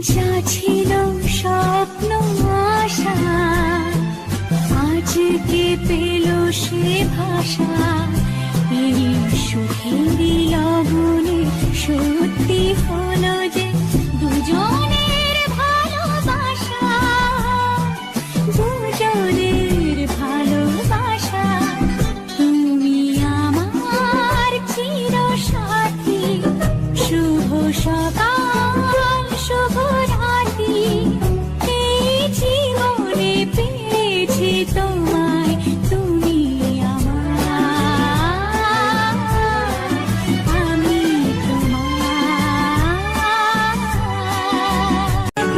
যা ছিল স্বপ্ন আশা। আজকে পেল সে ভাষা? এই সুখেরই লগনে সত্যি হলো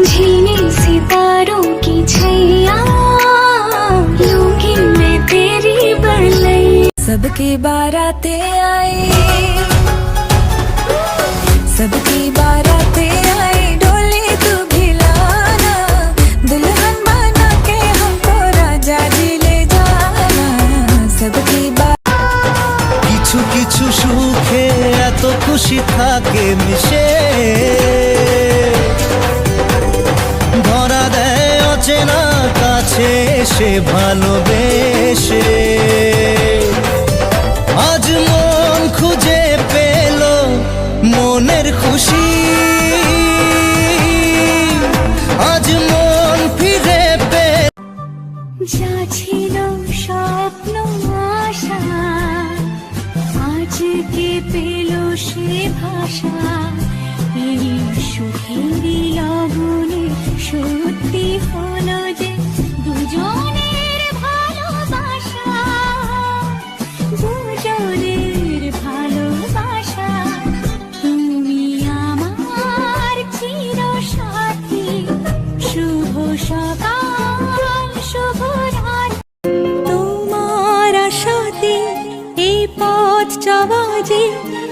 झीने सितारों की छैया लूँगी मैं तेरी बड़लई सबकी बाराते आई কিছু কিছু সুখে এত খুশি থাকে মিশে। ধরা দেয় অচেনা কাছে সে ভালোবেসে। আজ মন খুঁজে পেল মনের খুশি। আজ মন ফিরে পেল। যা ছিল স্বপ্ন আজকে পেল সে ভাষা? এই সুখেরই লগনে সত্যি হলো যে দুজনের ভালোবাসা। দুজনের ভালোবাসা, তুমি আমার চির সাথী শুভ সকাল। 曾经。